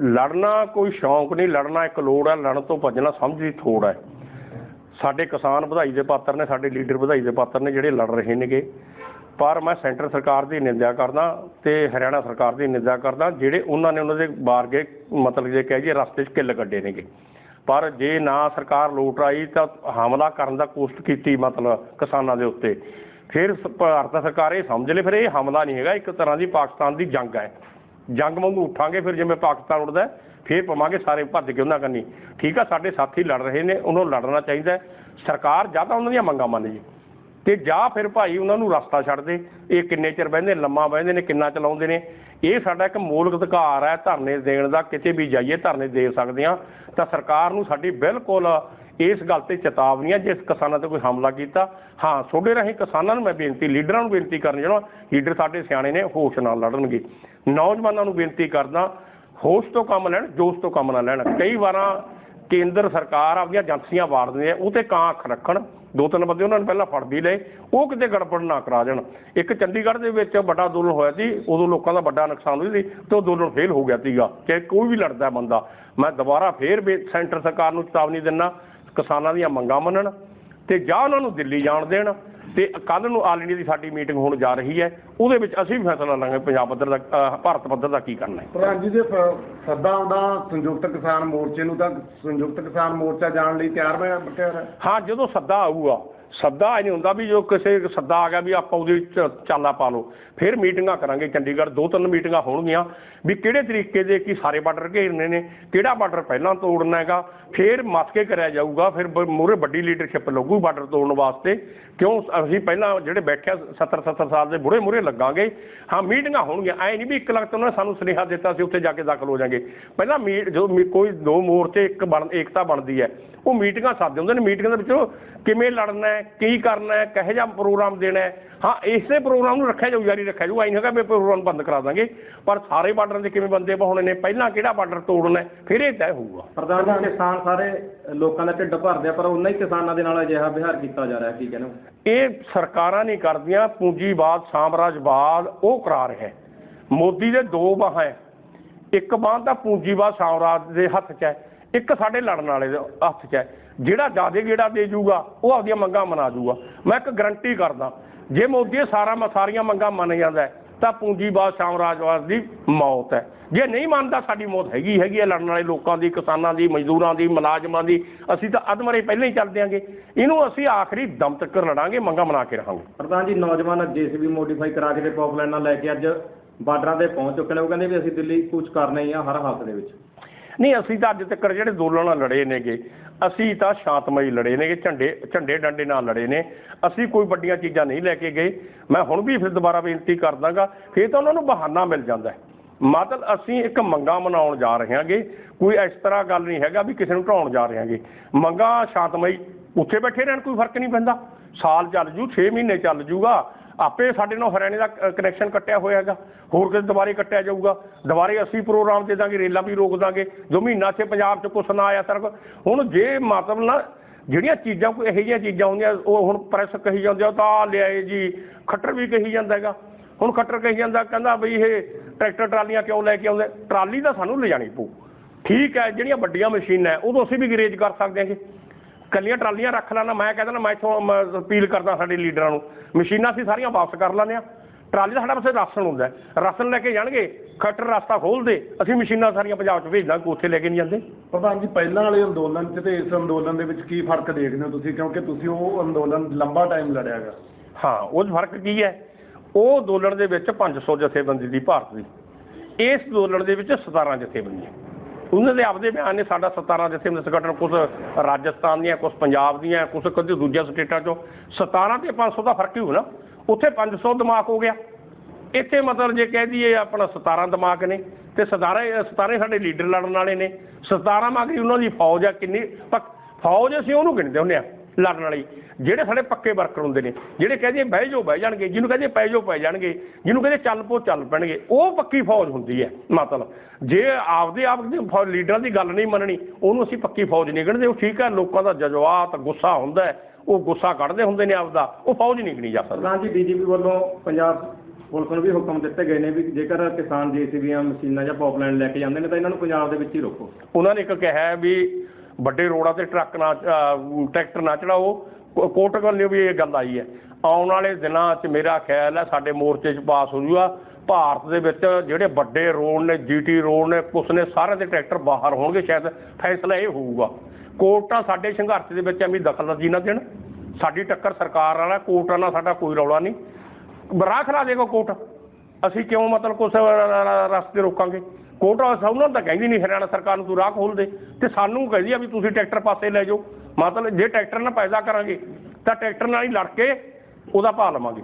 ਲੜਨਾ ਕੋਈ ਸ਼ੌਂਕ ਨਹੀਂ, ਲੜਨਾ ਇੱਕ ਲੋੜ ਹੈ, ਲੜਨ ਤੋਂ ਭੱਜਣਾ ਸਮਝ ਦੀ ਥੋੜ ਹੈ। ਸਾਡੇ ਕਿਸਾਨ ਵਧਾਈ ਦੇ ਪਾਤਰ ਨੇ, ਸਾਡੇ ਲੀਡਰ ਵਧਾਈ ਦੇ ਪਾਤਰ ਨੇ ਜਿਹੜੇ ਲੜ ਰਹੇ ਨੇਗੇ। ਪਰ ਮੈਂ ਸੈਂਟਰ ਸਰਕਾਰ ਦੀ ਨਿੰਦਿਆ ਕਰਦਾ ਤੇ ਹਰਿਆਣਾ ਸਰਕਾਰ ਦੀ ਨਿੰਦਿਆ ਕਰਦਾ, ਜਿਹੜੇ ਉਹਨਾਂ ਨੇ ਉਹਨਾਂ ਦੇ ਬਾਰਗੇ ਮਤਲਬ ਜੇ ਕਹਿ ਜੇ ਰਸਤੇ 'ਚ ਕਿੱਲ ਕੱਢੇ ਨੇਗੇ। ਪਰ ਜੇ ਨਾ ਸਰਕਾਰ ਲੋਟ ਆਈ ਤਾਂ ਹਮਲਾ ਕਰਨ ਦਾ ਕੋਸ਼ਿਸ਼ ਕੀਤੀ ਮਤਲਬ ਕਿਸਾਨਾਂ ਦੇ ਉੱਤੇ। ਫਿਰ ਭਾਰਤ ਸਰਕਾਰ ਇਹ ਸਮਝ ਲੈ, ਫਿਰ ਇਹ ਹਮਲਾ ਨਹੀਂ ਹੈਗਾ, ਇੱਕ ਤਰ੍ਹਾਂ ਦੀ ਪਾਕਿਸਤਾਨ ਦੀ ਜੰਗ ਹੈ। ਜੰਗ ਵਾਂਗੂ ਉੱਠਾਂਗੇ ਫਿਰ ਜਿਵੇਂ ਪਾਕਿਸਤਾਨ ਉੱਠਦਾ ਹੈ, ਫਿਰ ਪਵਾਂਗੇ ਸਾਰੇ ਭੱਜ ਕੇ ਉਹਨਾਂ ਕੰਨੀ। ਠੀਕ ਆ ਸਾਡੇ ਸਾਥੀ ਲੜ ਰਹੇ ਨੇ ਉਹਨਾਂ ਨੂੰ ਲੜਨਾ ਚਾਹੀਦਾ ਸਰਕਾਰ ਜਾਂ ਤਾਂ ਉਹਨਾਂ ਦੀਆਂ ਮੰਗਾਂ ਮੰਨ ਜੇ। ਤੇ ਜਾਂ ਫਿਰ ਭਾਈ ਉਹਨਾਂ ਨੂੰ ਰਸਤਾ ਛੱਡ ਦੇ। ਇਹ ਕਿੰਨੇ ਚਿਰ ਬਹਿੰਦੇ ਲੰਮਾ ਬਹਿੰਦੇ ਨੇ ਕਿੰਨਾ ਚਲਾਉਂਦੇ ਨੇ। ਇਹ ਸਾਡਾ ਇੱਕ ਮੌਲਿਕ ਅਧਿਕਾਰ ਹੈ ਧਰਨੇ ਦੇਣ ਦਾ ਕਿਤੇ ਵੀ ਜਾਈਏ ਧਰਨੇ ਦੇ ਸਕਦੇ ਆ ਤਾਂ ਸਰਕਾਰ ਨੂੰ ਸਾਡੀ ਬਿਲਕੁਲ ਇਸ ਗੱਲ ਤੇ ਚੇਤਾਵਨੀ ਹੈ ਜੇ ਕਿਸਾਨਾਂ ਤੇ ਕੋਈ ਹਮਲਾ ਕੀਤਾ, ਹਾਂ, ਤੁਹਾਡੇ ਰਾਹੀਂ ਕਿਸਾਨਾਂ ਨੂੰ ਮੈਂ ਬੇਨਤੀ, ਲੀਡਰਾਂ ਨੂੰ ਬੇਨਤੀ ਕਰਨ ਜਿਹੜਾ ਲੀਡਰ ਸਾਡੇ ਸਿਆਣੇ ਨੇ, ਹੋਸ਼ ਨਾਲ ਲੜਨਗੇ। ਨੌਜਵਾਨਾਂ ਨੂੰ ਬੇਨਤੀ ਕਰਦਾ, ਹੋਸ਼ ਤੋਂ ਕੰਮ ਲੈਣ, ਜੋਸ਼ ਤੋਂ ਕੰਮ ਨਾ ਲੈਣ। ਕਈ ਵਾਰਾਂ ਕੇਂਦਰ ਸਰਕਾਰ ਆਪਣੀਆਂ ਏਜੰਸੀਆਂ ਵਾਰ ਦਿੰਦੇ ਆ ਉਹ ਤੇ ਕਾਂ ਅੱਖ ਰੱਖਣ, ਦੋ ਤਿੰਨ ਬੰਦੇ ਉਹਨਾਂ ਨੇ ਪਹਿਲਾਂ ਫੜ ਵੀ ਲਏ, ਉਹ ਕਿਤੇ ਗੜਬੜ ਨਾ ਕਰਾ ਦੇਣ ਇੱਕ ਚੰਡੀਗੜ੍ਹ ਦੇ ਵਿੱਚ ਵੱਡਾ ਅੰਦੋਲਨ ਹੋਇਆ ਸੀ, ਉਦੋਂ ਲੋਕਾਂ ਦਾ ਵੱਡਾ ਨੁਕਸਾਨ ਹੋਇਆ ਸੀ ਤੇ ਉਹ ਅੰਦੋਲਨ ਫੇਲ ਹੋ ਗਿਆ ਸੀਗਾ, ਕਿ ਕੋਈ ਵੀ ਲੜਦਾ ਬੰਦਾ। ਮੈਂ ਦੁਬਾਰਾ ਫੇਰ ਬੇ- ਸੈਂਟਰ ਸਰਕਾਰ ਨੂੰ ਚੇਤਾਵਨੀ ਦਿੰਦਾ ਕਿਸਾਨਾਂ ਦੀਆਂ ਮੰਗਾਂ ਮੰਨਣ ਤੇ ਜਾਂ ਉਹਨਾਂ ਨੂੰ ਦਿੱਲੀ ਜਾਣ ਦੇਣ ਤੇ ਕੱਲ ਨੂੰ ਆਲ ਇੰਡੀਆ ਦੀ ਸਾਡੀ ਮੀਟਿੰਗ ਹੋਣ ਜਾ ਰਹੀ ਹੈ ਉਹਦੇ ਵਿੱਚ ਅਸੀਂ ਵੀ ਫੈਸਲਾ ਲਾਂਗੇ ਪੰਜਾਬ ਪੱਧਰ ਦਾ ਭਾਰਤ ਪੱਧਰ ਦਾ ਕੀ ਕਰਨਾ ਹੈ। ਪ੍ਰਧਾਨ ਜੀ ਦੇ ਸੱਦਾ ਆਉਂਦਾ ਸੰਯੁਕਤ ਕਿਸਾਨ ਮੋਰਚੇ ਨੂੰ ਤਾਂ ਸੰਯੁਕਤ ਕਿਸਾਨ ਮੋਰਚਾ ਜਾਣ ਲਈ ਤਿਆਰ ਮੈਂ ਬਟਿਆਰ ਹੈ। ਹਾਂ ਜਦੋਂ ਸੱਦਾ ਆਊਗਾ ਸੱਦਾ ਇਹ ਨਹੀਂ ਹੁੰਦਾ ਵੀ ਜੋ ਕਿਸੇ ਸੱਦਾ ਆ ਗਿਆ ਵੀ ਆਪਾਂ ਉਹਦੇ ਵਿੱਚ ਚਾਲਾ ਪਾ ਲਓ। ਫਿਰ ਮੀਟਿੰਗਾਂ ਕਰਾਂਗੇ ਚੰਡੀਗੜ੍ਹ, ਦੋ ਤਿੰਨ ਮੀਟਿੰਗਾਂ ਹੋਣਗੀਆਂ। ਵੀ ਕਿਹੜੇ ਤਰੀਕੇ ਦੇ ਕੀ ਸਾਰੇ ਬਾਰਡਰ ਘੇਰਨੇ ਨੇ, ਕਿਹੜਾ ਬਾਰਡਰ ਪਹਿਲਾਂ ਤੋੜਨਾ ਹੈਗਾ, ਫਿਰ ਮਸਕੇ ਕਰਿਆ ਜਾਊਗਾ, ਫਿਰ ਮੂਰੇ ਵੱਡੀ ਲੀਡਰਸ਼ਿਪ ਲੱਗੂ ਬਾਰਡਰ ਤੋੜਨ ਵਾਸਤੇ। ਕਿਉਂ ਅਸੀਂ ਪਹਿਲਾਂ ਜਿਹੜੇ ਬੈਠਿਆ 70 70 ਸਾਲ ਦੇ ਬੁੜੇ ਮੂਰੇ ਲੱਗਾਂਗੇ। ਹਾਂ, ਮੀਟਿੰਗਾਂ ਹੋਣਗੀਆਂ। ਐ ਨਹੀਂ ਵੀ ਇੱਕ ਲੱਖ ਤੋਂ ਉਹਨਾਂ ਨੇ ਸਾਨੂੰ ਸੁਨੇਹਾ ਦਿੱਤਾ ਸੀ ਉੱਥੇ ਜਾ ਕੇ ਦਾਖਲ ਹੋ ਜਾਾਂਗੇ। ਪਹਿਲਾਂ ਮੀਟ ਜੋ ਮੀ- ਕੋਈ ਦੋ ਮੋਰਚੇ ਇੱਕ ਬਣ, ਏਕਤਾ ਬਣਦੀ ਹੈ, ਉਹ ਮੀਟਿੰਗਾਂ ਸੱਦਦੇ ਹੁੰਦੇ ਨੇ। ਮੀਟਿੰਗਾਂ ਦੇ ਵਿੱਚੋਂ ਕਿਵੇਂ ਲੜਨਾ ਹੈ ਕੀ ਕਰਨਾ ਹੈ ਕਿਹੋ ਜਿਹਾ ਪ੍ਰੋਗਰਾਮ ਦੇਣਾ ਹੈ। ਹਾਂ ਇਸੇ ਪ੍ਰੋਗਰਾਮ ਨੂੰ ਰੱਖਿਆ ਜਾਊ ਜਾਰੀ ਰੱਖਿਆ ਜਾਊ। ਐਂ ਨਹੀਂ ਹੈਗਾ ਵੀ ਪ੍ਰੋਗਰਾਮ ਬੰਦ ਕਰਾ ਦਾਂਗੇ। ਪਰ ਸਾਰੇ ਬਾਰਡਰਾਂ ਦੇ ਕਿਵੇਂ ਬੰਦੇ ਪਾਉਣੇ ਨੇ? ਪਹਿਲਾਂ ਕਿਹੜਾ ਬਾਰਡਰ ਤੋੜਨਾ ਫਿਰ ਇਹ ਤੈਅ ਹੋਊਗਾ। ਪ੍ਰਧਾਨ ਜੀ ਕਿਸਾਨ ਸਾਰੇ ਲੋਕਾਂ ਦਾ ਢਿੱਡ ਭਰਦੇ ਆ ਪਰ ਉਹਨਾਂ ਹੀ ਕਿਸਾਨਾਂ ਦੇ ਨਾਲ ਅਜਿਹਾ ਵਿਹਾਰ ਕੀਤਾ ਜਾ ਰਿਹਾ ਕੀ ਕਹਿੰਦੇ ਇਹ ਸਰਕਾਰਾਂ ਨਹੀਂ ਕਰਦੀਆਂ ਪੂੰਜੀਵਾਦ ਸਾਮਰਾਜਵਾਦ ਉਹ ਕਰਾ ਰਿਹਾ ਹੈ। ਮੋਦੀ ਦੇ ਦੋ ਬਾਹਾਂ ਹੈ। ਇੱਕ ਬਾਹ ਤਾਂ ਪੂੰਜੀਵਾਦ ਸਾਮਰਾਜ ਦੇ ਹੱਥ 'ਚ ਹੈ। ਇੱਕ ਸਾਡੇ ਲੜਨ ਵਾਲੇ ਦੇ ਹੱਥ 'ਚ ਹੈ। ਜਿਹੜਾ ਜਿਆਦੇ ਗੇੜਾ ਦੇ ਜਾਊਗਾ ਉਹ ਆਪਦੀਆਂ ਮੰਗਾਂ ਮਨਾ ਜਾਊਗਾ ਮੈਂ ਇੱਕ ਗਰੰਟੀ ਕਰਦਾ ਜੇ ਮੋਦੀ ਸਾਰਾ ਸਾਰੀਆਂ ਮੰਗਾਂ ਮੰਨ ਜਾਂਦਾ ਤਾਂ ਪੂੰਜੀਵਾਦ ਸਾਮਰਾਜਵਾਦ ਦੀ ਮੌਤ ਹੈ। ਜੇ ਨਹੀਂ ਮੰਨਦਾ ਸਾਡੀ ਮੌਤ ਹੈਗੀ ਹੈਗੀ ਹੈ ਲੜਨ ਵਾਲੇ ਲੋਕਾਂ ਦੀ ਕਿਸਾਨਾਂ ਦੀ ਮਜ਼ਦੂਰਾਂ ਦੀ ਮੁਲਾਜ਼ਮਾਂ ਦੀ। ਅਸੀਂ ਤਾਂ ਅਧਮਰੇ ਪਹਿਲਾਂ ਹੀ ਚੱਲ ਦਿਆਂਗੇ। ਇਹਨੂੰ ਅਸੀਂ ਆਖਰੀ ਦਮ ਤੱਕ ਲੜਾਂਗੇ ਮੰਗਾਂ ਮਨਾ ਕੇ ਰਹਾਂਗੇ। ਪ੍ਰਧਾਨ ਜੀ ਨੌਜਵਾਨ ਜੀਸੀਬੀ ਮੋਡੀਫਾਈ ਕਰਾ ਕੇ ਤੇ ਪਾਪਲਾਈਨਾਂ ਲੈ ਕੇ ਅੱਜ ਬਾਰਡਰਾਂ ਤੇ ਪਹੁੰਚ ਚੁੱਕੇ ਨੇ। ਉਹ ਕਹਿੰਦੇ ਵੀ ਅਸੀਂ ਦਿੱਲੀ ਕੁਝ ਕਰਨਾ ਹੀ ਆ ਹਰ ਹਾਲਤ ਦੇ ਵਿੱਚ। ਨਹੀਂ ਅਸੀਂ ਤਾਂ ਅੱਜ ਤੱਕ ਜਿਹੜੇ ਅੰਦੋਲਨ ਲੜੇ ਨੇਗੇ ਅਸੀਂ ਤਾਂ ਸ਼ਾਂਤਮਈ ਲੜੇ ਨੇਗੇ ਝੰਡੇ ਝੰਡੇ ਡੰਡੇ ਨਾਲ ਲੜੇ ਨੇ। ਅਸੀਂ ਕੋਈ ਵੱਡੀਆਂ ਚੀਜ਼ਾਂ ਨਹੀਂ ਲੈ ਕੇ ਗਏ। ਮੈਂ ਹੁਣ ਵੀ ਫਿਰ ਦੁਬਾਰਾ ਬੇਨਤੀ ਕਰ ਦਾਂਗਾ, ਫਿਰ ਤਾਂ ਉਹਨਾਂ ਨੂੰ ਬਹਾਨਾ ਮਿਲ ਜਾਂਦਾ ਮਤਲਬ ਅਸੀਂ ਇੱਕ ਮੰਗਾ ਮਨਾਉਣ ਜਾ ਰਹੇ ਹਾਂਗੇ। ਕੋਈ ਇਸ ਤਰ੍ਹਾਂ ਗੱਲ ਨਹੀਂ ਹੈਗਾ ਵੀ ਕਿਸੇ ਨੂੰ ਢਾਉਣ ਜਾ ਰਹੇ ਹਾਂਗੇ। ਮੰਗਾ ਸ਼ਾਂਤਮਈ ਉੱਥੇ ਬੈਠੇ ਰਹਿਣ ਕੋਈ ਫ਼ਰਕ ਨਹੀਂ ਪੈਂਦਾ। ਸਾਲ ਚੱਲ ਜੂ 6 ਮਹੀਨੇ ਚੱਲ ਜੂਗਾ। ਆਪੇ ਸਾਡੇ ਨਾਲ ਹਰਿਆਣੇ ਦਾ ਕਨੈਕਸ਼ਨ ਕੱਟਿਆ ਹੋਇਆ ਹੈਗਾ। ਹੋਰ ਕਿਤੇ ਦੁਬਾਰੇ ਕੱਟਿਆ ਜਾਊਗਾ। ਦੁਬਾਰੇ ਅਸੀਂ ਪ੍ਰੋਗਰਾਮ ਦੇ ਦਾਂਗੇ ਰੇਲਾਂ ਵੀ ਰੋਕ ਦਾਂਗੇ। ਜੋ ਮਹੀਨਾ ਚ ਪੰਜਾਬ ਚ ਕੁਛ ਨਾ ਆਇਆ ਸਰ ਹੁਣ ਜੇ ਮਤਲਬ ਨਾ ਜਿਹੜੀਆਂ ਚੀਜ਼ਾਂ ਕੋਈ ਇਹੋ ਜਿਹੀਆਂ ਚੀਜ਼ਾਂ ਹੁੰਦੀਆਂ ਉਹ ਹੁਣ ਪ੍ਰੈਸ ਕਹੀ ਜਾਂਦੇ ਆ ਤਾਂ ਲਿਆਏ ਜੀ। ਖੱਟਰ ਵੀ ਕਹੀ ਜਾਂਦਾ ਹੈਗਾ। ਹੁਣ ਖੱਟਰ ਕਹੀ ਜਾਂਦਾ ਕਹਿੰਦਾ ਬਈ ਇਹ ਟਰੈਕਟਰ ਟਰਾਲੀਆਂ ਕਿਉਂ ਲੈ ਕੇ ਆਉਂਦੇ? ਟਰਾਲੀ ਤਾਂ ਸਾਨੂੰ ਲਿਜਾਣੀ ਪਊ। ਠੀਕ ਹੈ ਜਿਹੜੀਆਂ ਵੱਡੀਆਂ ਮਸ਼ੀਨਾਂ ਹੈ, ਉਦੋਂ ਅਸੀਂ ਵੀ ਗਰੇਜ ਕਰ ਸਕਦੇ ਹਾਂਗੇ। ਕੱਲੀਆਂ ਟਰਾਲੀਆਂ ਰੱਖ ਲੈਣਾ ਮੈਂ ਕਹਿੰਦਾ ਨਾ ਮੈਂ ਇਥੋਂ ਅਪੀਲ ਕਰਦਾ ਸਾਡੇ ਲੀਡਰਾਂ ਨੂੰ ਮਸ਼ੀਨਾਂ ਅਸੀਂ ਸਾਰੀਆਂ ਵਾਪਸ ਕਰ ਲੈਂਦੇ ਆ ਟਰਾਲੀ ਦਾ ਸਾਡਾ ਪਾਸੇ ਰਾਸ਼ਨ ਹੁੰਦਾ। ਰਾਸ਼ਨ ਲੈ ਕੇ ਜਾਣਗੇ ਖੱਟਰ ਰਸਤਾ ਖੋਲਦੇ ਅਸੀਂ ਮਸ਼ੀਨਾਂ ਸਾਰੀਆਂ ਪੰਜਾਬ 'ਚ ਭੇਜ ਦਾਂਗੇ ਉੱਥੇ ਲੈ ਕੇ ਨਹੀਂ ਜਾਂਦੇ। ਪ੍ਰਧਾਨ ਜੀ ਪਹਿਲਾਂ ਵਾਲੇ ਅੰਦੋਲਨ 'ਚ ਤੇ ਇਸ ਅੰਦੋਲਨ ਦੇ ਵਿੱਚ ਕੀ ਫ਼ਰਕ ਦੇਖਦੇ ਹੋ ਤੁਸੀਂ? ਕਿਉਂਕਿ ਤੁਸੀਂ ਉਹ ਅੰਦੋਲਨ ਲੰਬਾ ਟਾਈਮ ਲੜਿਆਗਾ। ਹਾਂ ਉਹ ਫ਼ਰਕ ਕੀ ਹੈ? ਉਹ ਅੰਦੋਲਨ ਦੇ ਵਿੱਚ 500 ਜਥੇਬੰਦੀ ਦੀ ਭਾਰਤ ਦੀ। ਇਸ ਅੰਦੋਲਨ ਦੇ ਵਿੱਚ 17 ਜਥੇਬੰਦੀਆਂ। ਉਹਨਾਂ ਦੇ ਆਪਦੇ ਬਿਆਨ ਨੇ ਸਾਡਾ 17 ਜਥੇਬੰਦੀ ਸੰਗਠਨ ਕੁਝ ਰਾਜਸਥਾਨ ਦੀਆਂ ਕੁਝ ਪੰਜਾਬ ਦੀਆਂ ਕੁਝ ਕਦੇ ਦੂਜੀਆਂ ਸਟੇਟਾਂ 'ਚੋਂ। 17 ਤੇ 500 ਦਾ ਫ਼ਰਕ ਹੀ ਹੋਣਾ। ਉੱਥੇ 500 ਦਿਮਾਗ ਹੋ ਗਿਆ। ਇੱਥੇ ਮਤਲਬ ਜੇ ਕਹਿ ਦਈਏ ਆਪਣਾ 17 ਦਿਮਾਗ ਨੇ ਤੇ 17 17 ਸਾਡੇ ਲੀਡਰ ਲੜਨ ਵਾਲੇ ਨੇ। 17 ਮਾਗਰੀ ਉਹਨਾਂ ਦੀ ਫੌਜ ਆ ਕਿੰਨੀ ਫੌਜ ਅਸੀਂ ਉਹਨੂੰ ਗਿਣਦੇ ਹੁੰਦੇ ਆ। ਲੜਨ ਵਾਲੀ। ਜਿਹੜੇ ਸਾਡੇ ਪੱਕੇ ਵਰਕਰ ਹੁੰਦੇ ਨੇ ਜਿਹੜੇ ਕਹਦੇ ਬਹਿ ਜਾਓ ਬਹਿ ਜਾਣਗੇ ਜਿਹਨੂੰ ਕਹਦੇ ਪੈ ਜਾਓ ਪੈ ਜਾਣਗੇ ਜਿਹਨੂੰ ਕਹਦੇ ਚੱਲ ਪੋ ਚੱਲ ਪੈਣਗੇ ਉਹ ਪੱਕੀ ਫੌਜ ਹੁੰਦੀ ਹੈ ਮਤਲਬ। ਜੇ ਆਪਦੇ ਆਪ ਦੇ ਲੀਡਰਾਂ ਦੀ ਗੱਲ ਨਹੀਂ ਮੰਨਣੀ ਉਹਨੂੰ ਅਸੀਂ ਪੱਕੀ ਫੌਜ ਨਹੀਂ ਗਿਣਦੇ ਉਹ ਠੀਕ ਹੈ ਲੋਕਾਂ ਦਾ ਜਜ਼ਬਾਤ ਗੁੱਸਾ ਹੁੰਦਾ ਹੈ ਉਹ ਗੁੱਸਾ ਕੱਢਦੇ ਹੁੰਦੇ ਨੇ ਆਪਦਾ ਉਹ ਫੌਜ ਨਹੀਂ ਗਿਣੀ ਜਾ ਸਕਦੀ। ਜੀ ਡੀਜੀਪੀ ਵੱਲੋਂ ਪੰਜਾਬ ਪੁਲਿਸ ਨੂੰ ਵੀ ਹੁਕਮ ਦਿੱਤੇ ਗਏ ਨੇ ਵੀ ਜੇਕਰ ਕਿਸਾਨ ਜੀਸੀਬੀਆਂ ਮਸ਼ੀਨਾਂ ਜਾਂ ਪਾਈਪਲਾਈਨ ਲੈ ਕੇ ਜਾਂਦੇ ਨੇ ਤਾਂ ਇਹਨਾਂ ਨੂੰ ਪੰਜਾਬ ਦੇ ਵਿੱਚ ਹੀ ਰੋਕੋ। ਉਹਨਾਂ ਨੇ ਇੱਕ ਕਿਹਾ ਵੀ ਵੱਡੇ ਰੋਡਾਂ ਤੇ ਟਰੱਕ ਨਾ ਟਰੈਕਟਰ ਨਾ ਚੜਾਓ। ਕੋ- ਕੋਰਟ ਵੱਲੋਂ ਵੀ ਇਹ ਗੱਲ ਆਈ ਹੈ। ਆਉਣ ਵਾਲੇ ਦਿਨਾਂ 'ਚ ਮੇਰਾ ਖਿਆਲ ਹੈ ਸਾਡੇ ਮੋਰਚੇ 'ਚ ਪਾਸ ਹੋ ਜੂਗਾ। ਭਾਰਤ ਦੇ ਵਿੱਚ ਜਿਹੜੇ ਵੱਡੇ ਰੋਡ ਨੇ, ਜੀਟੀ ਰੋਡ ਨੇ, ਕੁਛ ਨੇ, ਸਾਰੇ ਦੇ ਟਰੈਕਟਰ ਬਾਹਰ ਹੋਣਗੇ, ਸ਼ਾਇਦ ਫੈਸਲਾ ਇਹ ਹੋਊਗਾ। ਕੋਰਟਾਂ ਸਾਡੇ ਸੰਘਰਸ਼ ਦੇ ਵਿੱਚ ਐਵੇਂ ਦਖਲਅੰਦਾਜ਼ੀ ਨਾ ਦੇਣ। ਸਾਡੀ ਟੱਕਰ ਸਰਕਾਰ ਵਾਲਾ ਕੋਰਟਾਂ ਨਾਲ ਸਾਡਾ ਕੋਈ ਰੌਲਾ ਨਹੀਂ। ਰਾਹ ਖਰਾ ਦੇਗਾ ਕੋਰਟ। ਅਸੀਂ ਕਿਉਂ ਮਤਲਬ ਕੁਛ ਰਸਤੇ ਰੋਕਾਂਗੇ? ਕੋਰਟ ਸਭ ਨੂੰ ਤਾਂ ਕਹਿੰਦੀ ਨਹੀਂ ਹਰਿਆਣਾ ਸਰਕਾਰ ਨੂੰ ਤੂੰ ਰਾਹ ਖੋਲ ਦੇ। ਤੇ ਸਾਨੂੰ ਕਹਿੰਦੀ ਆ ਵੀ ਤੁਸੀਂ ਟਰੈਕਟਰ ਪਾਸੇ ਲੈ ਜਾਓ। ਮਤਲਬ ਜੇ ਟਰੈਕਟਰ ਨਾਲ ਪੈਦਾ ਕਰਾਂਗੇ, ਤਾਂ ਟਰੈਕਟਰ ਨਾਲ ਹੀ ਲੜ ਕੇ ਉਹਦਾ ਭਾਅ ਲਵਾਂਗੇ।